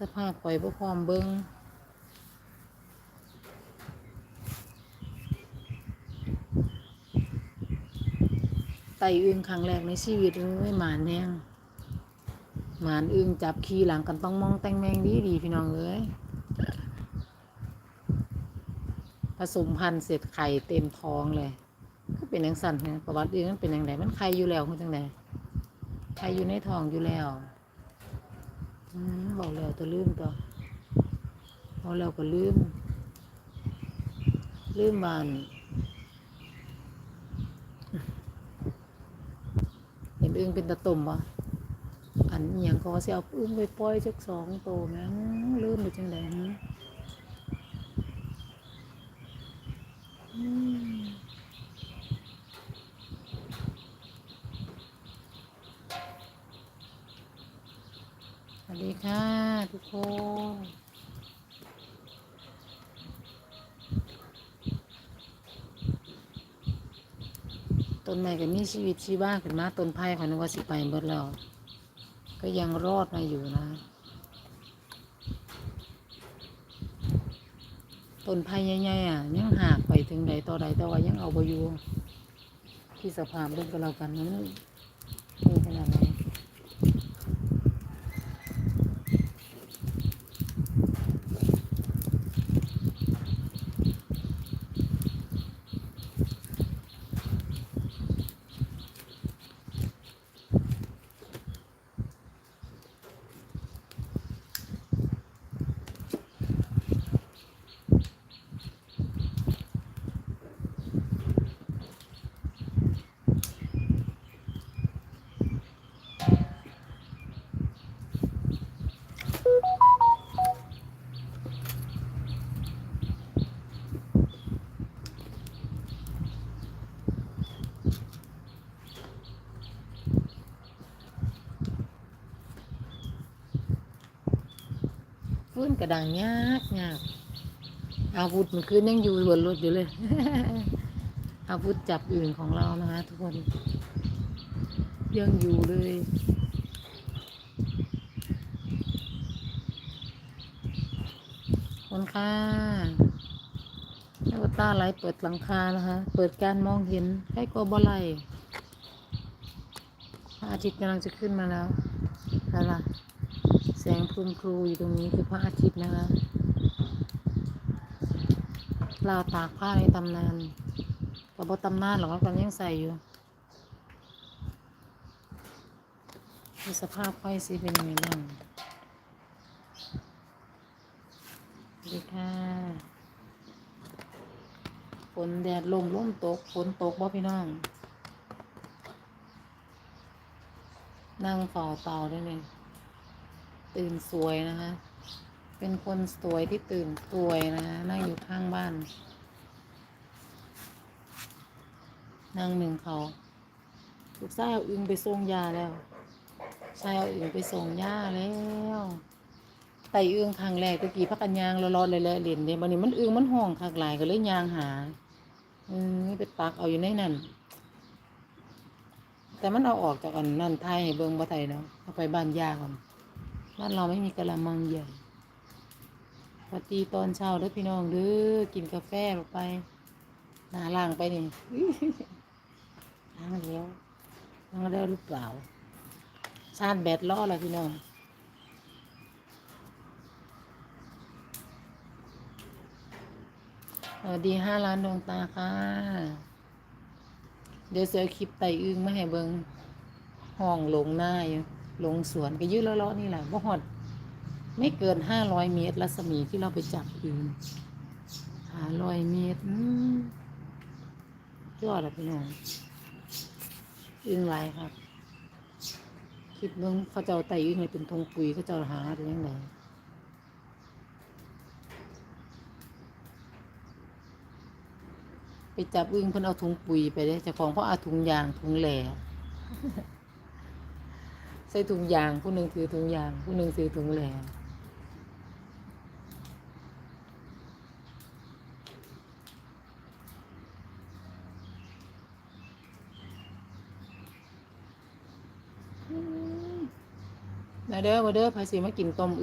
สภาพปล่อยบ่พร้อมเบิงไต่อึงครั้งแรกในชีวิตเลยหมานแน่งหมานอึงจับขี่หลังกันต้องมองแต่งแมงดีดีพี่น้องเอ้ยผสมพันธุ์เสร็จไข่เต็มท้องเลยก็เป็นอย่างสั่นนะประวัติอื่นมันเป็นอย่างไรมันไข่อยู่แล้วคุณจังไดไข่อยู่ในท้องอยู่แล้ว บอกแล้วจะลืมต่อบอกแล้วก็ลืม ลืมมันเห็นอึ้งเป็นตะตุ่มปะอันอย่างก็สิเอาอึ้งไปปล่อยจักสองโตวแม่งลืมไปจังไดฮะอืม ส วัสดีค่ะทุกคนต้นไม้ก็มีชีวิตชีวาขึ้นมาต้นไผ่เขานึกว่าสิไปหมดแล้วก็ยังรอดมาอยู่นะ ต้นไผ่ใหญ่ๆอะยังหากไปถึงใดต่อใดแต่ว่ายังเอาไปอยู่ที่สภาพเรื่องก็แล้วกันนั้นนี่ขนาดไหน ฟื้นกระดังยากยากอาวุธมันคืนยังอยู่บนรถอยู่เลย อาวุธจับอื่นของเรานะคะทุกคน ยังอยู่เลยคนค่ะแล้วก็ตาไหลเปิดหลังคานะคะ เปิดการมองเห็นให้กบไหลพระอาทิตย์กำลังจะขึ้นมาแล้วอะไรล่ะ แสงพรุนพรูอยู่ตรงนี้คือพระอาทิตย์นะคะลาวตากผ้าในตำนานกับบตำนานหรอกว่ากันยังใส่อยู่ดูสภาพไฟสิเป็นยังไงบ้างดีค่ะฝนแดดลมลมตกฝนตกบ่พี่น้อง นั่งฝ้าเตาได้เลย ตื่นสวยนะคะ เป็นคนสวยที่ตื่นสวยนะคะนั่งอยู่ข้างบ้าน นั่งหนึ่งเขาลูกชายเอาอึงไปส่งยาแล้วชายเอาอึงไปส่งยาแล้วไตอึงครั้งแรกตะกี้พักกันยางรอๆเลยแหละเหรียญเนี่ยวันนี้มันอึงมันห้องคักหลายก็เลยยางหาอืมไปตักเอาอยู่ในนั่นแต่มันเอาออกจากอันนั่นไทยให้เบิ่งบ่ไทยเนาะเอาไปบ้านยาก่อน บ้านเราไม่มีกะละมังใหญ่ตีตอนเช้าเด้อพี่น้องเด้อกินกาแฟลงไป หนาล่างไปนี่ล้างแล้วล้างแล้วหรือเปล่าชาร์จแบตล่อล้วพี่น้องสวัสดีห้าล้านดวงตาค่ะ เดี๋ยวเสือคลิปไตอึ้งมาให้เบิงห้องหลงหน้าอยู่ ลงสวนก็ยืดเลาะๆนี่แหละบ่หอด ไม่เกินห้าร้อยเมตรรัศมีที่เราไปจับอึงห้าร้อยเมตรยอดอะพี่น้องอึงไรครับ คิดเบิ่งเขาเจ้าไต่อึงให้เป็นธงปุ๋ยเขาจ้าหาหรือยังไงไปจับอึงเพิ่นเอาถุงปุ๋ยไปเลยเจ้าของเพราะเอาถุงยางถุงแหล่ ใส่ถุงยาง ผู้หนึ่งถือถุงยาง ผู้หนึ่งถือถุงแหลมมาเด้อมาเด้อภาษีมากินต้มอึ